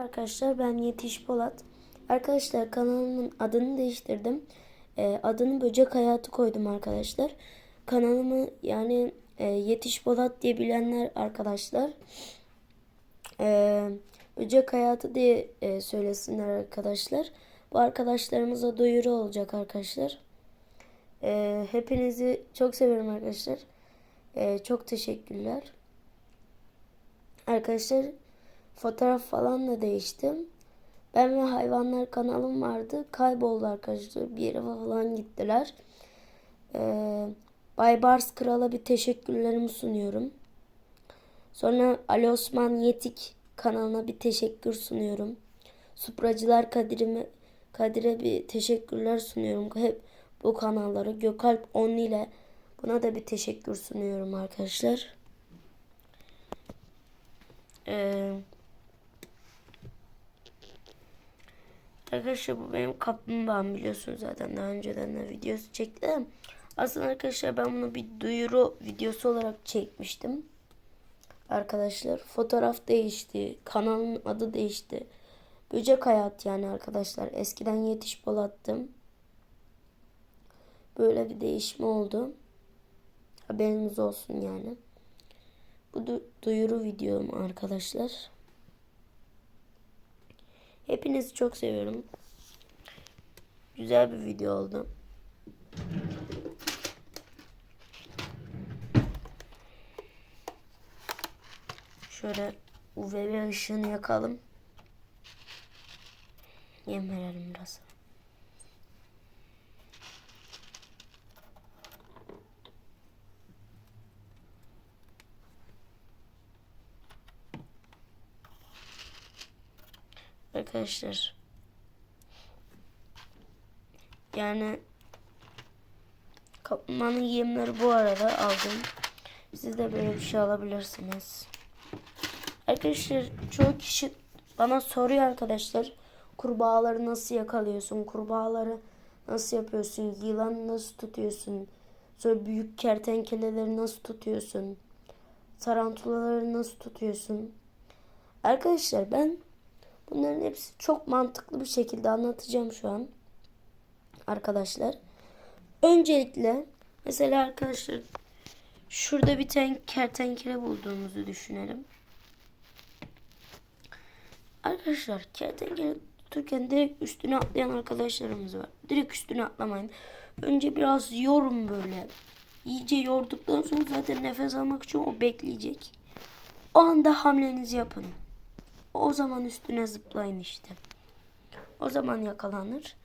Arkadaşlar ben Yetiş Polat. Arkadaşlar kanalımın adını değiştirdim. Ee, adını Böcek Hayatı koydum arkadaşlar. Kanalımı yani e, Yetiş Polat diye bilenler arkadaşlar. e, Böcek Hayatı diye e, söylesinler arkadaşlar. Bu arkadaşlarımıza duyuru olacak arkadaşlar. E, hepinizi çok seviyorum arkadaşlar. E, çok teşekkürler. Arkadaşlar fotoğraf falan da değiştim. Ben ve hayvanlar kanalım vardı. Kayboldu arkadaşlar. Bir yere falan gittiler. Ee, Bay Bars Kral'a bir teşekkürlerimi sunuyorum. Sonra Ali Osman Yetik kanalına bir teşekkür sunuyorum. Supracılar Kadir'ime Kadir'e bir teşekkürler sunuyorum. Hep bu kanallara Gökalp Onlu ile buna da bir teşekkür sunuyorum arkadaşlar. Ee, arkadaşlar bu benim kaplumbağam biliyorsunuz zaten daha önceden de videosu çektim. Aslında arkadaşlar ben bunu bir duyuru videosu olarak çekmiştim. Arkadaşlar fotoğraf değişti. Kanalın adı değişti. Böcek Hayat yani arkadaşlar. Eskiden Yetiş Polat'tım. Böyle bir değişme oldu. Haberiniz olsun yani. Bu du- duyuru videom arkadaşlar. Hepinizi çok seviyorum. Güzel bir video oldu. Şöyle UVB ışığını yakalım. Yem verelim biraz. Arkadaşlar. Yani kaplumbağanın yemleri bu arada aldım. Siz de böyle bir şey alabilirsiniz. Arkadaşlar çoğu kişi bana soruyor arkadaşlar. Kurbağaları nasıl yakalıyorsun? Kurbağaları nasıl yapıyorsun? Yılan nasıl tutuyorsun? Sonra büyük kertenkeleleri nasıl tutuyorsun? Tarantulaları nasıl tutuyorsun? Arkadaşlar ben bunların hepsi çok mantıklı bir şekilde anlatacağım şu an. Arkadaşlar. Öncelikle mesela arkadaşlar şurada bir tane kertenkele bulduğumuzu düşünelim. Arkadaşlar kertenkele tuturken direkt üstüne atlayan arkadaşlarımız var. Direkt üstüne atlamayın. Önce biraz yorun böyle. İyice yorduktan sonra zaten nefes almak için o bekleyecek. O anda hamlenizi yapın. O zaman üstüne zıplayın işte. O zaman yakalanır.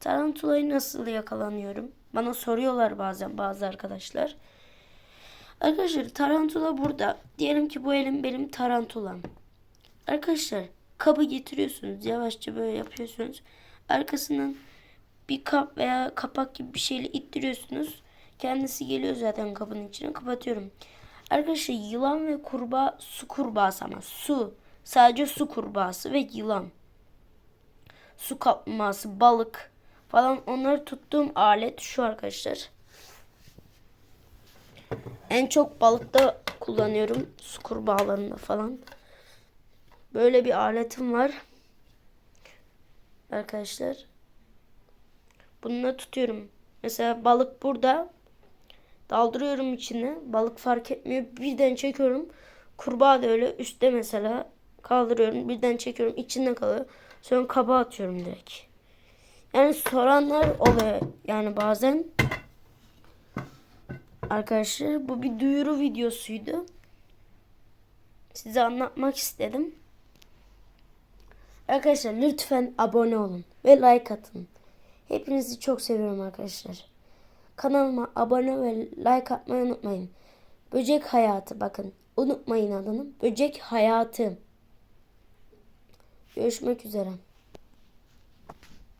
Tarantulayı nasıl yakalanıyorum? Bana soruyorlar bazen bazı arkadaşlar. Arkadaşlar tarantula burada. Diyelim ki bu elim benim tarantulam. Arkadaşlar kabı getiriyorsunuz. Yavaşça böyle yapıyorsunuz. Arkasından bir kap veya kapak gibi bir şeyle ittiriyorsunuz. Kendisi geliyor zaten kabın içine. Kapatıyorum. Arkadaşlar yılan ve kurbağa su kurbağası ama su. Sadece su kurbağası ve yılan. Su kaplumbağası, balık falan onları tuttuğum alet şu arkadaşlar. En çok balıkta kullanıyorum. Su kurbağalarında falan. Böyle bir aletim var. Arkadaşlar. Bununla tutuyorum. Mesela balık burada. Daldırıyorum içine. Balık fark etmiyor. Birden çekiyorum. Kurbağa da öyle üstte mesela kaldırıyorum. Birden çekiyorum. içinde kalıyor. Sonra kaba atıyorum direkt. Yani soranlar oluyor. Yani bazen Arkadaşlar bu bir duyuru videosuydu. Size anlatmak istedim. Arkadaşlar lütfen abone olun ve like atın. Hepinizi çok seviyorum arkadaşlar. Kanalıma abone ve like atmayı unutmayın. Böcek Hayatı bakın. Unutmayın adını. Böcek Hayatı. Görüşmek üzere.